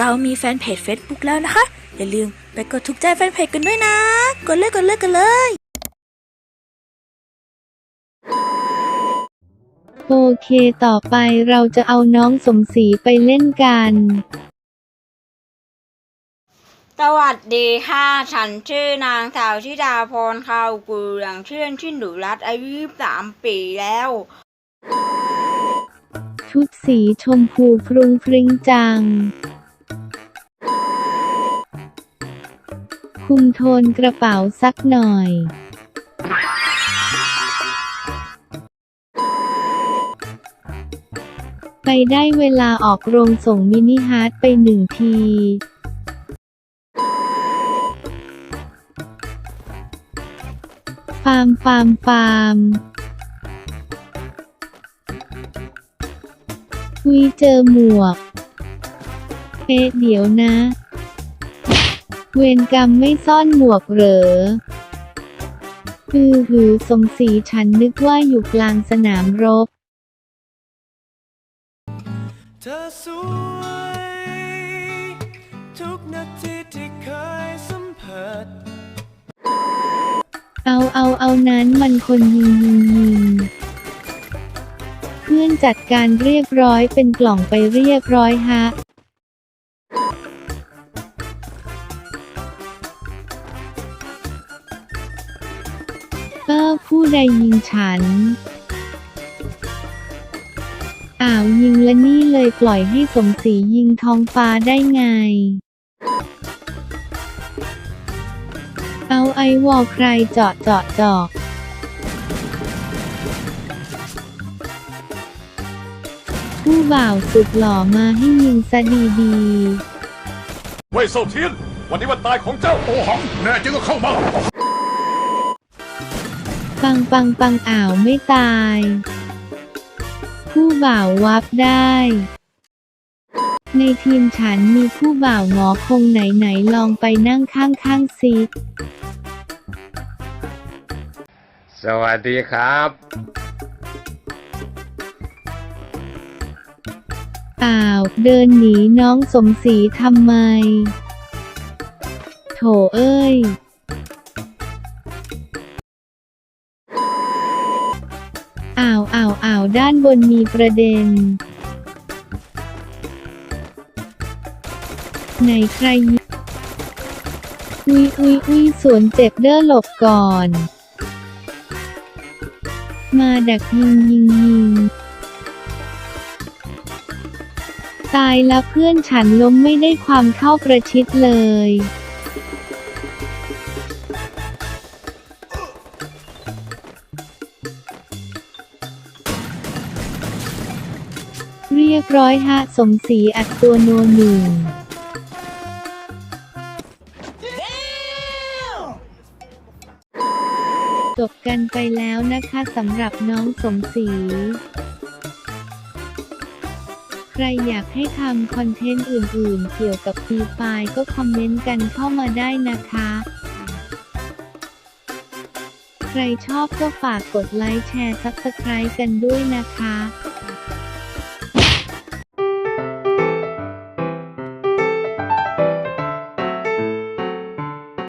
เรามีแฟนเพจ Facebook แล้วนะคะ อย่าลืมไปกดถูกใจแฟนเพจกันด้วยนะ กดเลยกดเลยกันเลยโอเคต่อไปเราจะเอาน้องสมศรีไปเล่นกัน สวัสดีค่ะ ฉันชื่อนางสาวธิดาพรขาวกุลอย่างเชื่อนชื่นหนูรัตอายุ23ปีแล้ว ชุดสีชมพูฟรุงฟริงจัง คุมโทนกระเป๋าสักหน่อย ไปได้เวลาออกโรงส่งมินิฮาร์ดไปหนึ่งที ฟาร์มฟาร์มฟาร์มวิเจอหมวกเอ๊ะเดี๋ยวนะ เวรกรรมไม่ซ่อนหมวกเหรออือหือสมศรีฉันนึกว่าอยู่กลางสนามรบ เธอสวย ทุกนาทีที่เคย เอาเอานั้นมันคนยิงยิงยิงเพื่อนจัดการเรียบร้อยเป็นกล่องไปเรียบร้อยฮะเออผู้ใดยิงฉันอ้าวยิงและนี่เลยปล่อยให้สมศรียิงท้องฟ้าได้ไง เอาไอวอลใครเจาะเจาะเจาะผู้บ่าวสุดหล่อมาให้ยิงซะดีดีเว่ยเซาเทียน วันนี้วันตายของเจ้าโอหัง แน่จริงก็เข้ามา ปังปังปังอ่าวไม่ตาย ผู้บ่าววับได้ ในทีมฉันมีผู้บ่าวหงอคงไหนไหนๆลองไปนั่งข้างข้างๆซิสวัสดีครับ อ้าว เดินหนีน้องสมศรีทำไม โถเอ้ย อ้าวอ้าวอ้าวด้านบนมีประเด็น ไหนใครยิงอุ้ยอุ้ยอุ้ยสวนเจ็บเด้อหลบก่อน มาดักยิงยิงยิงตายแล้วเพื่อนฉันล้มไม่ได้ความเข้าประชิดเลยเรียบร้อยฮะสมศรีอัดตัวโนหนึ่ง จบกันไปแล้วนะคะสำหรับน้องสมศรีใครอยากให้ทำคอนเทนต์อื่นๆ เกี่ยวกับฟรีไฟายก็คอมเมนต์กันเข้ามาได้นะคะ ใครชอบก็ฝากกดไลค์แชร์ซับสไครต์กันด้วยนะคะ